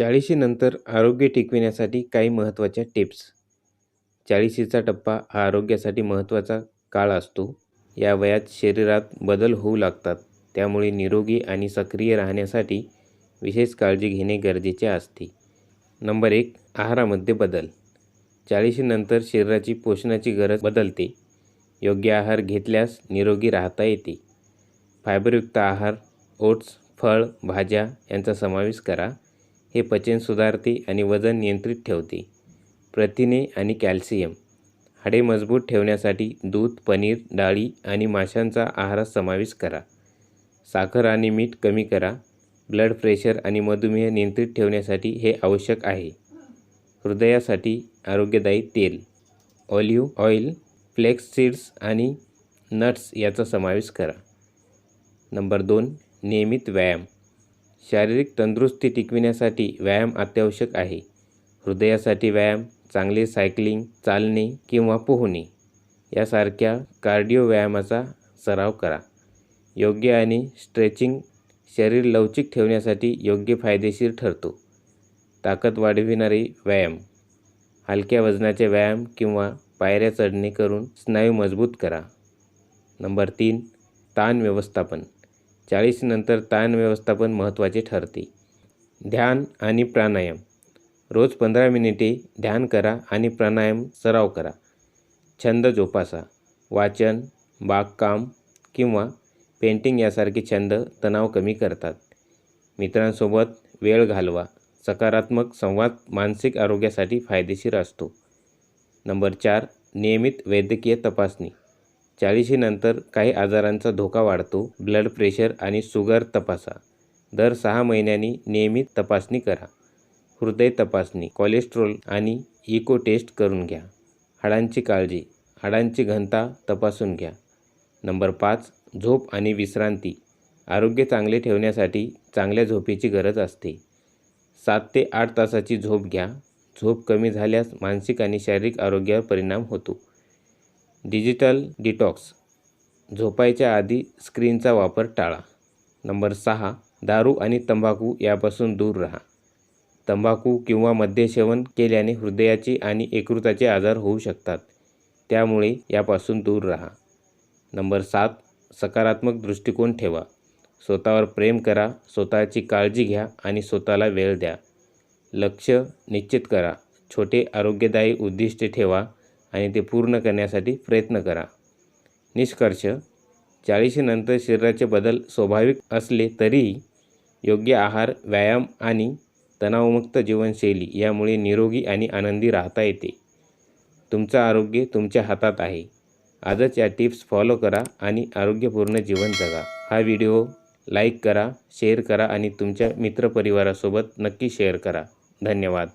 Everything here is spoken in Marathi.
चाळीशीनंतर आरोग्य टिकविण्यासाठी काही महत्त्वाच्या टिप्स. चाळीशीचा टप्पा हा आरोग्यासाठी महत्त्वाचा काळ असतो. या वयात शरीरात बदल होऊ लागतात. त्यामुळे निरोगी आणि सक्रिय राहण्यासाठी विशेष काळजी घेणे गरजेचे असते. नंबर एक आहारामध्ये बदल. चाळीशीनंतर शरीराची पोषणाची गरज बदलते. योग्य आहार घेतल्यास निरोगी राहता येते. फायबरयुक्त आहार ओट्स फळ भाज्या यांचा समावेश करा. हे पचन सुधारते आणि वजन नियंत्रित ठेवते. प्रथिने आणि कॅल्शियम. हाडे मजबूत ठेवण्यासाठी दूध पनीर डाळी आणि माशांचा आहारात समावेश करा. साखर आणि मीठ कमी करा. ब्लड प्रेशर आणि मधुमेह नियंत्रित ठेवण्यासाठी हे आवश्यक आहे. हृदयासाठी आरोग्यदायी तेल. ऑलिव्ह ऑइल फ्लेक्स सीड्स आणि नट्स याचा समावेश करा. नंबर दोन नियमित व्यायाम. शारीरिक तंदुरुस्ती टिकविण्यासाठी व्यायाम अत्यावश्यक आहे. हृदयासाठी व्यायाम चांगले सायकलिंग चालणे किंवा पोहणे यासारख्या कार्डिओ व्यायामाचा सराव करा. योग्य आणि स्ट्रेचिंग शरीर लवचिक ठेवण्यासाठी योग्य फायदेशीर ठरतो. ताकद वाढविणारे व्यायाम हलक्या वजनाचे व्यायाम किंवा पायऱ्या चढणे करून स्नायू मजबूत करा. नंबर तीन ताण व्यवस्थापन. चाळीसनंतर ताण व्यवस्थापन महत्त्वाचे ठरते. ध्यान आणि प्राणायाम. रोज पंधरा मिनिटे ध्यान करा आणि प्राणायाम सराव करा. छंद जोपासा. वाचन बागकाम किंवा पेंटिंग यासारखे छंद तणाव कमी करतात. मित्रांसोबत वेळ घालवा. सकारात्मक संवाद मानसिक आरोग्यासाठी फायदेशीर असतो. नंबर चार नियमित वैद्यकीय तपासणी. चाळीशीनंतर काही आजारांचा धोका वाढतो ब्लड प्रेशर आणि शुगर तपासा. दर सहा महिन्यांनी नियमित तपासणी करा. हृदय तपासणी कोलेस्ट्रॉल आणि इको टेस्ट करून घ्या. हाडांची काळजी हाडांची घनता तपासून घ्या. नंबर पाच झोप आणि विश्रांती. आरोग्य चांगले ठेवण्यासाठी चांगल्या झोपेची गरज असते. सात ते आठ तासाची झोप घ्या. झोप कमी झाल्यास मानसिक आणि शारीरिक आरोग्यावर परिणाम होतो. Digital detox. झोपायच्या आधी स्क्रीनचा वापर टाळा. नंबर सहा दारू आणि तंबाखू यापासून दूर राहा. तंबाखू किंवा मद्यसेवन केल्याने हृदयाचे आणि यकृताचे आजार होऊ शकतात. त्यामुळे यापासून दूर राहा. नंबर सात सकारात्मक दृष्टिकोन ठेवा. स्वतःवर प्रेम करा स्वतःची काळजी घ्या आणि स्वतःला वेळ द्या. लक्ष निश्चित करा. छोटे आरोग्यदायी उद्दिष्टे ठेवा. आणि ते पूर्ण करण्यासाठी प्रयत्न करा. निष्कर्ष चाळीशीनंतर शरीराचे बदल स्वाभाविक असले तरीही योग्य आहार व्यायाम आणि तणावमुक्त जीवनशैली यामुळे निरोगी आणि आनंदी राहता येते. तुमचं आरोग्य तुमच्या हातात आहे. आजच या टिप्स फॉलो करा आणि आरोग्यपूर्ण जीवन जगा. हा व्हिडिओ लाईक करा शेअर करा आणि तुमच्या मित्रपरिवारासोबत नक्की शेअर करा. धन्यवाद.